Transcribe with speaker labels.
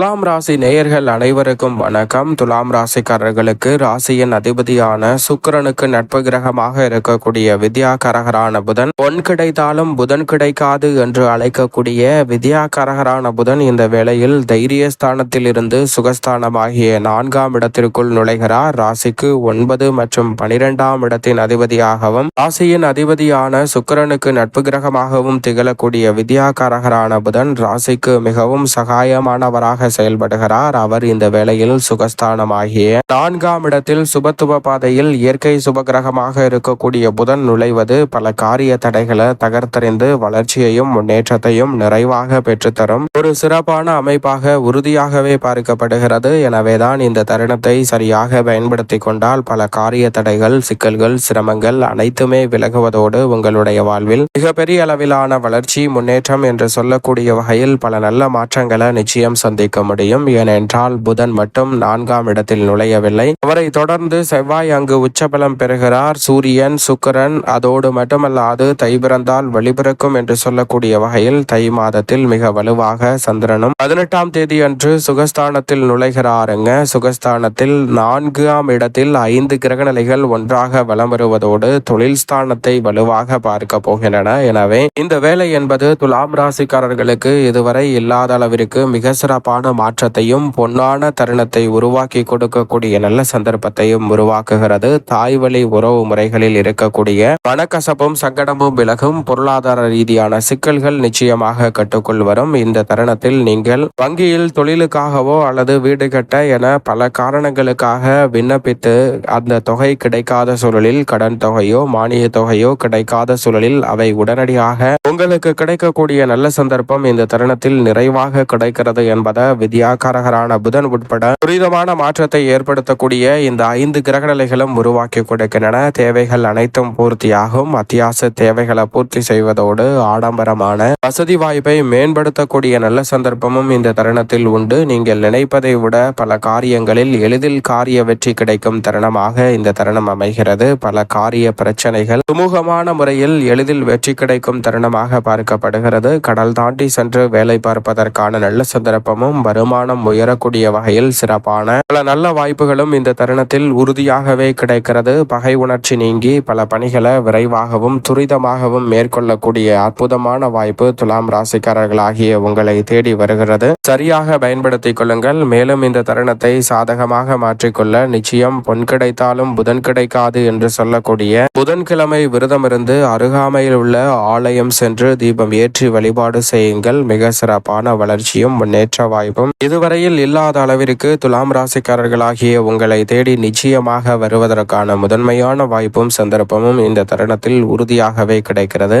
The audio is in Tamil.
Speaker 1: துலாம் ராசி நேயர்கள் அனைவருக்கும் வணக்கம். துலாம் ராசிக்காரர்களுக்கு ராசியின் அதிபதியான சுக்கிரனுக்கு நட்பு கிரகமாக இருக்கக்கூடிய வித்யாகரகரான புதன் பொன் கிடைத்தாலும் புதன் கிடைக்காது என்று அழைக்கக்கூடிய வித்யாகரகரான புதன் இந்த வேளையில் தைரியஸ்தானத்தில் இருந்து சுகஸ்தானமாகிய நான்காம் இடத்திற்குள் நுழைகிறார். ராசிக்கு ஒன்பது மற்றும் பனிரெண்டாம் இடத்தின் அதிபதியாகவும் ராசியின் அதிபதியான சுக்கிரனுக்கு நட்பு கிரகமாகவும் திகழக்கூடிய வித்யாகரகரான புதன் ராசிக்கு மிகவும் சகாயமானவராக செயல்படுகிறார். அவர் இந்த வேளையில் சுகஸ்தானமாகிய நான்காம் இடத்தில் சுபத்துவ பாதையில் இயற்கை சுபகிரகமாக இருக்கக்கூடிய புதன் நுழைவது பல காரிய தடைகளை தகர்த்தறிந்து வளர்ச்சியையும் முன்னேற்றத்தையும் நிறைவாக பெற்றுத்தரும். ஒரு சிறப்பான அமைப்பாக உறுதியாகவே பார்க்கப்படுகிறது. எனவேதான் இந்த தருணத்தை சரியாக பயன்படுத்தி கொண்டால் பல காரிய தடைகள் சிக்கல்கள் சிரமங்கள் அனைத்துமே விலகுவதோடு உங்களுடைய வாழ்வில் மிகப்பெரிய அளவிலான வளர்ச்சி முன்னேற்றம் என்று சொல்லக்கூடிய வகையில் பல நல்ல மாற்றங்களை நிச்சயம் சந்திக்கும். முடியும். ஏனென்றால் புதன் மட்டும் நான்காம் இடத்தில் நுழையவில்லை. அவரை தொடர்ந்து செவ்வாய் அங்கு உச்சபலம் பெறுகிறார். சூரியன் சுக்கிரன் அதோடு மட்டுமல்லாது தை பிறந்தால் வழிபிறக்கும் என்று சொல்லக்கூடிய வகையில் தை மாதத்தில் மிக வலுவாக சந்திரனும் பதினெட்டாம் தேதி அன்று சுகஸ்தானத்தில் நுழைகிறாருங்க. சுகஸ்தானத்தில் நான்காம் இடத்தில் ஐந்து கிரகநிலைகள் ஒன்றாக வலம் வருவதோடு தொழில் ஸ்தானத்தை வலுவாக பார்க்க போகின்றன. எனவே இந்த வேலை என்பது துலாம் ராசிக்காரர்களுக்கு இதுவரை இல்லாத அளவிற்கு மிக சிறப்பான மாற்றத்தையும் பொன்னான தருணத்தை உருவாக்கி கொடுக்கக்கூடிய நல்ல சந்தர்ப்பத்தையும் உருவாக்குகிறது. தாய் வழி உறவு முறைகளில் இருக்கக்கூடிய மனக்கசப்பும் சங்கடமும் விலகும் பொருளாதார ரீதியான சிக்கல்கள் நிச்சயமாக கட்டுக்குள் வரும். இந்த தருணத்தில் நீங்கள் வங்கியில் தொழிலுக்காகவோ அல்லது வீடு கட்ட என பல காரணங்களுக்காக விண்ணப்பித்து அந்த தொகை கிடைக்காத சூழலில் கடன் தொகையோ மானிய தொகையோ கிடைக்காத சூழலில் அவை உடனடியாக உங்களுக்கு கிடைக்கக்கூடிய நல்ல சந்தர்ப்பம் இந்த தருணத்தில் நிறைவாக கிடைக்கிறது என்பதை வித்யாகாரகரான புதன் உட்பட துரிதமான மாற்றத்தை ஏற்படுத்தக்கூடிய இந்த ஐந்து கிரகநிலைகளும் உருவாக்கி கொடுக்கின்றன. தேவைகள் அனைத்தும் பூர்த்தியாகும். அத்தியாவசிய தேவைகளை பூர்த்தி செய்வதோடு ஆடம்பரமான வசதி வாய்ப்பை மேம்படுத்தக்கூடிய நல்ல சந்தர்ப்பமும் இந்த தருணத்தில் உண்டு. நீங்கள் நினைப்பதை விட பல காரியங்களில் எளிதில் காரிய வெற்றி கிடைக்கும் தருணமாக இந்த தருணம் அமைகிறது. பல காரிய பிரச்சனைகள் சுமூகமான முறையில் எளிதில் வெற்றி கிடைக்கும் தருணமாக பார்க்கப்படுகிறது. கடல் தாண்டி சென்று வேலை பார்ப்பதற்கான நல்ல சந்தர்ப்பமும் வருமானம் உயரக்கூடிய வகையில் சிறப்பான பல நல்ல வாய்ப்புகளும் இந்த தருணத்தில் உறுதியாகவே கிடைக்கிறது. பகை உணர்ச்சி நீங்கி பல பணிகளை விரைவாகவும் துரிதமாகவும் மேற்கொள்ளக்கூடிய அற்புதமான வாய்ப்பு துலாம் ராசிக்காரர்களாகிய உங்களை தேடி வருகிறது. சரியாக பயன்படுத்திக் கொள்ளுங்கள். மேலும் இந்த தருணத்தை சாதகமாக மாற்றிக்கொள்ள நிச்சயம் பொன் கிடைத்தாலும் புதன் கிடைக்காது என்று சொல்லக்கூடிய புதன்கிழமை விரதமிருந்து அருகாமையில் உள்ள ஆலயம் சென்று தீபம் ஏற்றி வழிபாடு செய்யுங்கள். மிக சிறப்பான வளர்ச்சியும் முன்னேற்ற வாய்ப்பும். இதுவரையில் இல்லாத அளவிற்கு துலாம் ராசிக்காரர்களாகிய உங்களை தேடி நிச்சயமாக வருவதற்கான முதன்மையான வாய்ப்பும் சந்தர்ப்பமும் இந்த தருணத்தில் உறுதியாகவே கிடைக்கிறது.